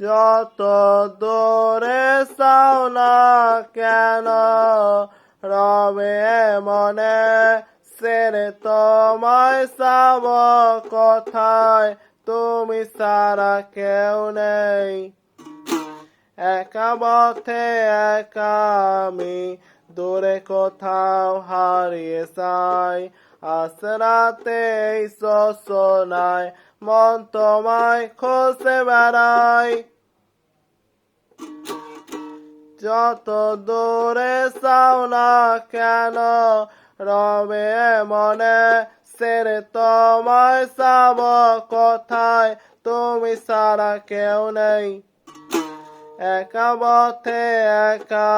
যত দূরে চাও না কেন, রবে মনে সেরে তোমায় চাব কথায়? তুমি সারা কেউ নেই। একা পথে একা আমি দূরে কোথাও হারিয়ে যাই। আসরাতে এই মন তোমায় খসে বেড়াই। যত দূরে চাও না কেন, রবে মনে সেরে তোমায় চাব কোথায়, তুমি সারা কেউ নেই। একা পথে একা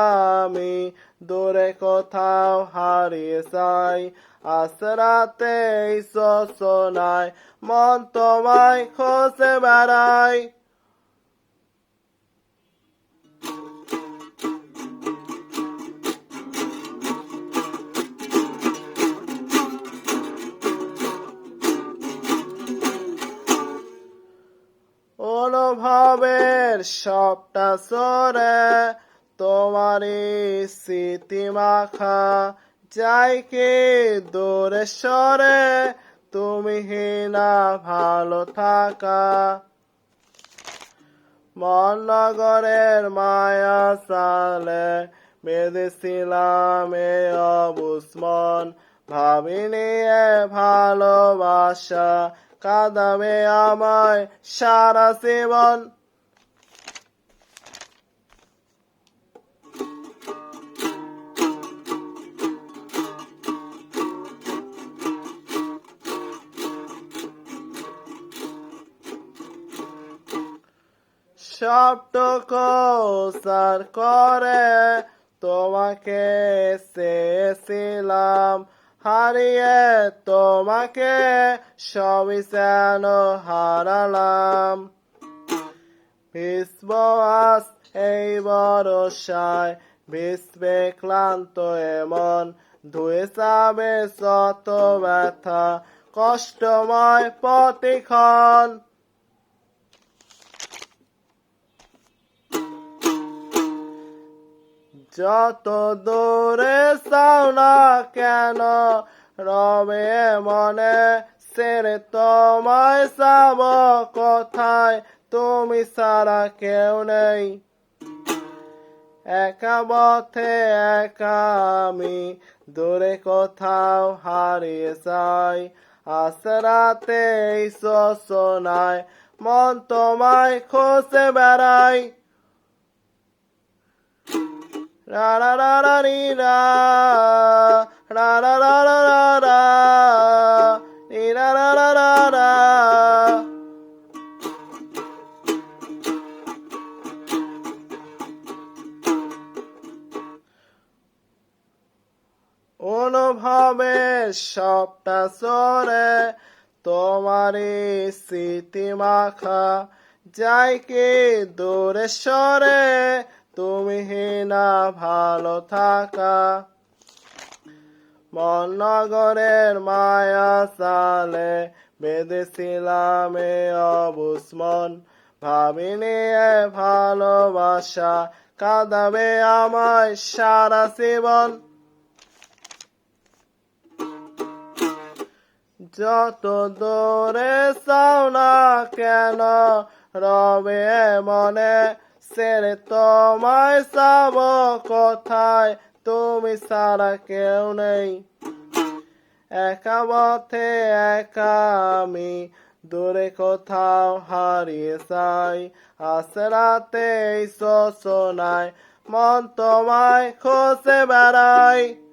আমি, দূরে কোথাও হারিয়ে যাই। আসরাতে শোষণায় মন তোমায় খসে বেড়াই। অনুভবের সবটা সরে তোমারই স্মৃতি মাখা। যাই কি দূরে সরে, তুমি হিনা ভালো থাকা। মন নগরের মায়া সালে বেঁধেছিলাম এ অবুস্মন ভাবিনি এ ভালোবাসা কাঁদাবে আমায় সারা জীবন। সবটুকু সার করে। তোমাকে চেয়েছিলাম, হারিয়ে তোমাকে সবই হারালাম। ভীষ্ম এই বরসায় ভীষ্মে ক্লান্ত এমন, ধুয়ে যাবে যত ব্যথা, কষ্টময় প্রতিক্ষণ। যত দূরে চাও না কেন, রবে মনে সেরে তোমায় যাব কোথায়? তুমি সারা কেউ নেই। একা পথে একা আমি দূরে কোথাও হারিয়ে যাই। আসরাতে শোষণায় মন তোমায় খসে বেড়াই। Ra ra ra ni ra ra ra ra ra ra ra ni ra ra ra ra ra অনুভবের সবটা সরে তোমারই স্মৃতি মাখা যাই কি দূরে সরে তুমি না ভালো থাকা। মনগরের মায়া সালে বেঁধেছিলাম অবুস্মন ভাবিনি ভালোবাসা কাঁদাবে আমায় সারা জীবন। যত দূরে চাও না কেন রবে মনে সেরে তোমায় চাব কোথায়? তুমি সারা কেউ নেই। একা পথে একা আমি, দূরে কোথাও হারিয়ে যাই। আসরাতে শোষণায় মন তোমায় খসে বেড়াই।